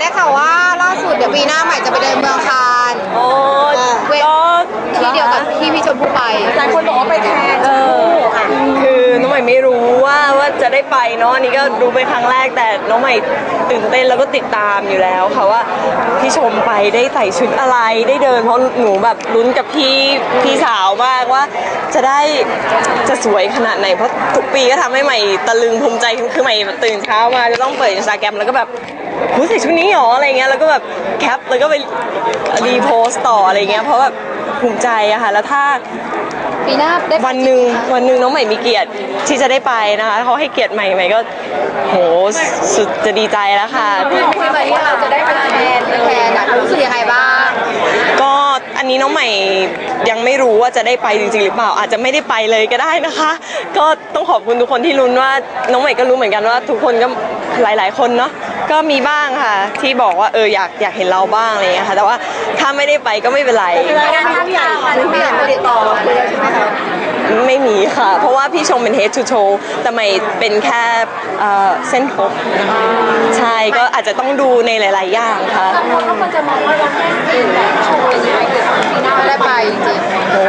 ได้ข่าวว่าล่าสุดเดี๋ยวปีหน้าใหม่จะไปเดินเมืองคานโอ้เว้ยก็ที่เดียวกับที่พี่ชมพู่ไปหลายคนบอกว่าไปแทนเออคือน้องใหม่ไม่รู้ว่าว่าจะได้ไปเนาะอันนี่ก็รู้เป็นครั้งแรกแต่น้องใหม่ตื่นเต้นแล้วก็ติดตามอยู่แล้วค่ะว่าพี่ชมไปได้ใส่ชุดอะไรได้เดินเพราะหนูแบบลุ้นกับพี่พี่สาวมากว่า จะได้จะสวยขนาดไหนเพราะทุกปีก็ทำให้ใหม่ตะลึงภูมิใจคือใหม่ตื่นเช้ามาจะต้องเปิดอินสตาแกรมแล้วก็แบบ หูใส่ชุดนี้หรออะไรเงี้ยแล้วก็แบบแคปแล้วก็ไปรีโพสต์ต่ออะไรเงี้ยเพราะแบบภูมิใจอะค่ะแล้วถ้าปีหน้าได้ไปวันหนึ่งวันหนึ่งน้องใหม่มีเกียรติที่จะได้ไปนะคะเขาให้เกียรติใหม่ใหม่ก็โหสุดจะดีใจแล้วค่ะคุยมาที่เราจะได้ไปแทนไปแทนอะรู้สึกยังไงบ้างก็อันนี้น้องใหม่ยังไม่รู้ว่าจะได้ไปจริงๆหรือเปล่า อาจจะไม่ได้ไปเลยก็ได้นะคะ ก็ต้องขอบคุณทุกคนที่ลุ้นว่าน้องใหม่ก็รู้เหมือนกันว่า ทุกคนก็หลาย ๆ คนเนาะ ก็มีบ้างค่ะ ที่บอกว่าเอออยากอยากเห็นเราบ้างอะไรอย่างเงี้ยค่ะแต่ว่าถ้าไม่ได้ไปก็ไม่เป็นไรการทำอย่างค่ะพี่อยากติดต่อมาคุยแล้วใช่ไหมคะไม่มีค่ะ เพราะว่าพี่ชมเป็น head to toe แต่ไม่เป็นแค่เอ่อเส้นผมนะคะใช่ก็อาจจะต้องดูในหลาย ๆ อย่างค่ะเขาควรจะมองว่าเราแค่เป็นแบบโชว์อย่างนี้คือปีหน้าไม่ได้ไปจริงโอ้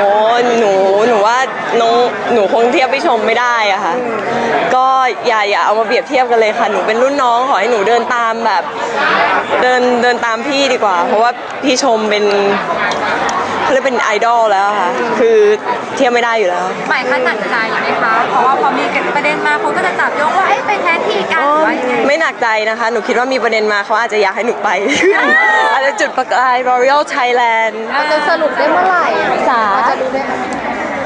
หนูหนูว่าน้อง หนูคงเทียบพี่ชมไม่ได้อะค่ะ ก็อย่าอย่าเอามาเปรียบเทียบกันเลยค่ะ หนูเป็นรุ่นน้องขอให้หนูเดินตามแบบ เดินเดินตามพี่ดีกว่า เพราะว่าพี่ชมเป็นเขาเรียกเป็นไอดอลแล้วค่ะ คือเทียบไม่ได้อยู่แล้วใหม่คะหนักใจไหมคะ เพราะว่าพอมีประเด็นมาคนก็จะจับโยงว่าเอ้ยไปแทนที่กันหรือว่ายังไง ไม่หนักใจนะคะ หนูคิดว่ามีประเด็นมาเขาอาจจะอยากให้หนูไป อาจจะจุดประกาย Royal Thailand ๆเราจะสรุปได้เมื่อไหร่อะจ๋าเราจะรู้ได้ไหม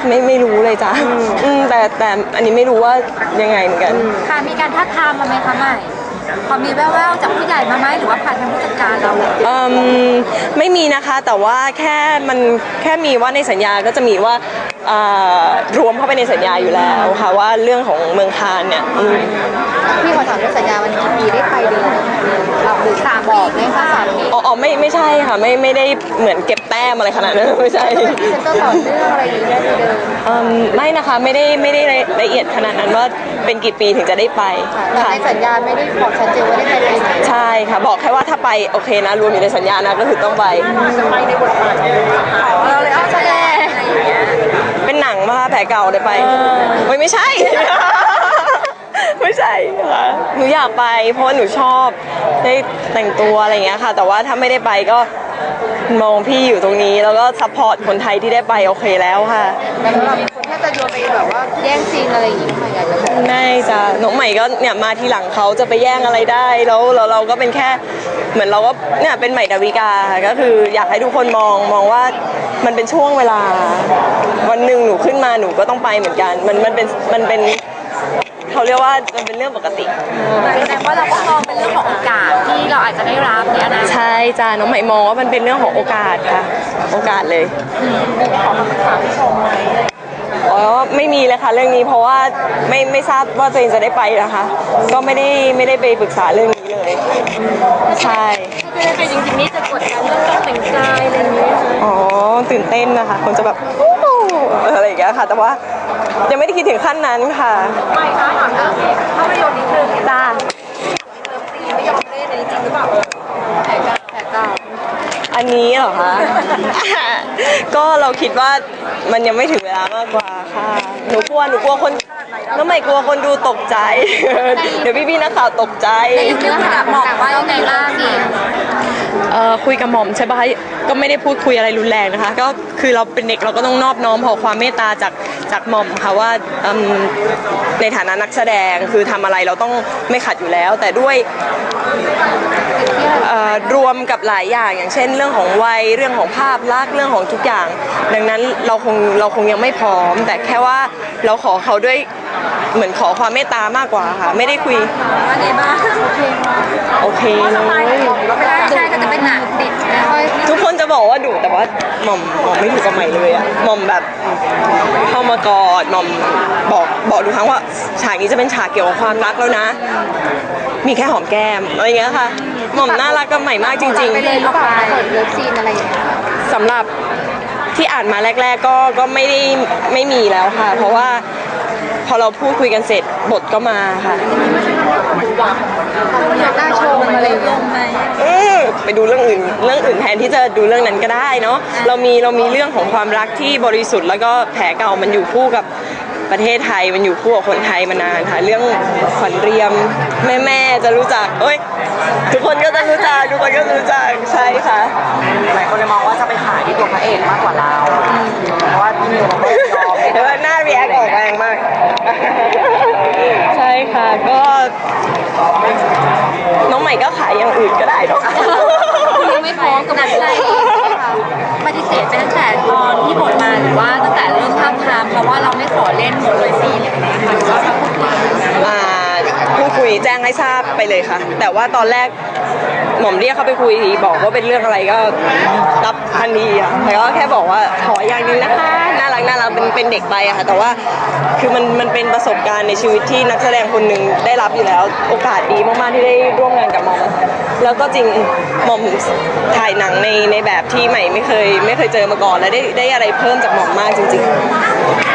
ไม่ไม่รู้เลยจ้ะอืมแต่แต่อันนี้ไม่รู้ว่ายังไงเหมือนกัน ค่ะมีการทัดทามมาไหมคะใหม่ พอมีแว่วๆจากผู้ใหญ่มาไหมหรือว่าผ่านทางผู้จัดการเราเอิ่มไม่มีนะคะแต่ว่าแค่มันแค่มีว่าในสัญญาก็จะมีว่าเอ่อรวมเข้าไปในสัญญาอยู่แล้วค่ะว่าเรื่องของเมืองคานเนี่ยอืมพี่ขอถามเรื่องสัญญามันกี่ปีได้ไปเดือนหรือสามบอกไหมคะสามปีอ๋ออ๋อไม่ไม่ใช่ค่ะไม่ไม่ได้เหมือนเก็บแต้มอะไรขนาดนั้นไม่ใช่พรีเซนเตอร์ต่อเนื่องอะไรอย่างเงี้ยได้ไปเดินเอิ่มไม่นะคะไม่ได้ไม่ได้ละเอียดขนาดนั้นว่าเป็นกี่ปีถึงจะได้ไปแต่ค่ะในสัญญาไม่ได้บอกชัดเจนว่าได้ไปปีไหนใช่ค่ะ บอกแค่ว่าถ้าไปโอเคนะ รวมอยู่ในสัญญานะก็คือต้องไป จะไปในบทบาทเราเลยเอาแสดงอะไรอย่างเงี้ยเป็นหนังมาแผลเก่าได้ไปเฮ้ยไม่ใช่ ไม่ใช่ค่ะหนูอยากไปเพราะว่าหนูชอบได้แต่งตัวอะไรอย่างเงี้ยค่ะ แต่ว่าถ้าไม่ได้ไปก็ มองพี่อยู่ตรงนี้ แล้วก็ซัพพอร์ตคนไทยที่ได้ไปโอเคแล้วค่ะ แต่สำหรับคนถ้าจะโยนไปแบบว่าแย่งซีนอะไรอย่างงี้ค่ะอยากจะบอกไม่จ้ะน้องใหม่ก็เนี่ยมาทีหลังเขาจะไปแย่งอะไรได้แล้วแล้วเราก็เป็นแค่เหมือนเราก็เนี่ยเป็นใหม่ดาวิกาค่ะก็คืออยากให้ทุกคนมองมองว่ามันเป็นช่วงเวลา วันหนึ่งหนูขึ้นมาหนูก็ต้องไปเหมือนกัน มันมันเป็นมันเป็น เขาเรียกว่ามันเป็นเรื่องปกติ แสดงว่าเราก็มองเป็นเรื่องของโอกาสที่เราอาจจะได้รับเนี่ยนะใช่จ้าน้องใหม่มองว่ามันเป็นเรื่องของโอกาสค่ะ โอกาสเลยอ๋อไม่มีเลยค่ะเรื่องนี้เพราะว่าไม่ไม่ทราบว่าตัวเองจะได้ไปนะคะ ก็ไม่ได้ไม่ได้ไปปรึกษาเรื่องนี้เลย ใช่ถ้าจะได้ไปจริงๆนี่จะกดดันเรื่องการแต่งกายอะไรอย่างเงี้ยอ๋อตื่นเต้นนะคะ คนจะแบบโอ้โหอะไรอย่างเงี้ยค่ะ แต่ว่า ยังไม่ได้คิดถึงขั้นนั้นค่ะไม่คะถามภาพยนตร์นิดนึงจ้าไม่ยอมเล่นอันนี้จริงหรือเปล่าแผลเก้าแผลเก้าอันนี้เหรอคะ ก็เราคิดว่ามันยังไม่ถึงเวลามากกว่าค่ะ หนูกลัวหนูกลัวคนน้องใหม่กลัวคนดูตกใจ เดี๋ยวพี่ๆนักข่าวตกใจในเนื้อหาบอกว่ายังไงบ้างสิเอ่อคุยกับหม่อมใช่ปะคะก็ไม่ได้พูดคุยอะไรรุนแรงนะคะ ก็คือเราเป็นเด็กเราก็ต้องนอบน้อมขอความเมตตาจาก จากหม่อมค่ะว่าอืมในฐานะนักแสดงคือทำอะไรเราต้องไม่ขัดอยู่แล้ว แต่ด้วยเอ่อรวมกับหลายอย่างอย่างเช่น เรื่องของวัยเรื่องของภาพลักษณ์เรื่องของทุกอย่าง ดังนั้นเราคงเราคงยังไม่พร้อม แต่แค่ว่าเราขอเขาด้วยเหมือนขอความเมตตามากกว่าค่ะ ไม่ได้คุยว่าไงบ้างโอเคเลยไม่ได้ใช่ก็จะเป็นหนังติดนะ ทุกคนจะบอกว่าดุแต่ว่าหม่อมหม่อมไม่ดุกับใหม่เลยอะหม่อมแบบเข้ามากอดหม่อมบอกบอกทุกครั้งว่าฉากนี้จะเป็นฉากเกี่ยวกับความรักแล้วนะ มีแค่หอมแก้มอะไรเงี้ยค่ะ หม่อมน่ารักกับใหม่มากจริง ไปเลยหรือเปล่าเปิดเลิฟซีนอะไรอย่างเงี้ยๆสำหรับที่อ่านมาแรก ๆ ก็ก็ไม่ได้ไม่มีแล้วค่ะ เพราะว่าพอเราพูดคุยกันเสร็จบทก็มาค่ะหน้าชม งเงี้ยอืดูเรื่องอื่นเรื่องอื่นแทนที่จะดูเรื่องนั้นก็ได้เนาะเรามีเรามีเรื่องของความรักที่บริสุทธิ์ แล้วก็แผลเก่ามันอยู่คู่กับประเทศไทยมันอยู่คู่กับคนไทยมานานค่ะ เรื่องขวัญเรียมแม่แม่ๆจะรู้จักเอ้ยทุกคนก็จะรู้จักทุกคนก็จะรู้จักใช่ค่ะ หลายคนเลยมองว่าจะไปขายที่ตัวพระเอกมากกว่าเราเพราะว่าพี่นิวเขาก็ยอมเห็นว่าหน้ารีแอคออกแรงมากใช่ ค่ะ ก็น้องใหม่ก็ขายอย่างอื่นก็ได้เนอะยังไม่พร้อมกับหนังใจปฏิเสธไปตั้งแต่ตอนที่บทมาหรือว่าตั้งแต่เริ่มทำทามเพราะว่าเราไม่ขอเล่นบทเลยซีนอะไรอย่างเงี้ยค่ะหรือว่าเราพูดคุยอ่าพูดคุยแจ้งให้ทราบไปเลยค่ะ แต่ว่าตอนแรก หม่อมเรียกเขาไปคุยบอกว่าเป็นเรื่องอะไรก็รับทันทีอะแต่ก็แค่บอกว่าขออย่างนึงนะคะน่ารักน่ารักเป็นเป็นเด็กไปอะค่ะแต่ว่าคือมันมันเป็นประสบการณ์ในชีวิตที่นักแสดงคนหนึ่งได้รับอยู่แล้ว โอกาสดีมากๆที่ได้ร่วมงานกับหม่อมแล้วก็จริงหม่อมถ่ายหนังในในแบบที่ใหม่ไม่เคยไม่เคยเจอมาก่อน และได้ได้อะไรเพิ่มจากหม่อมมากจริง ๆ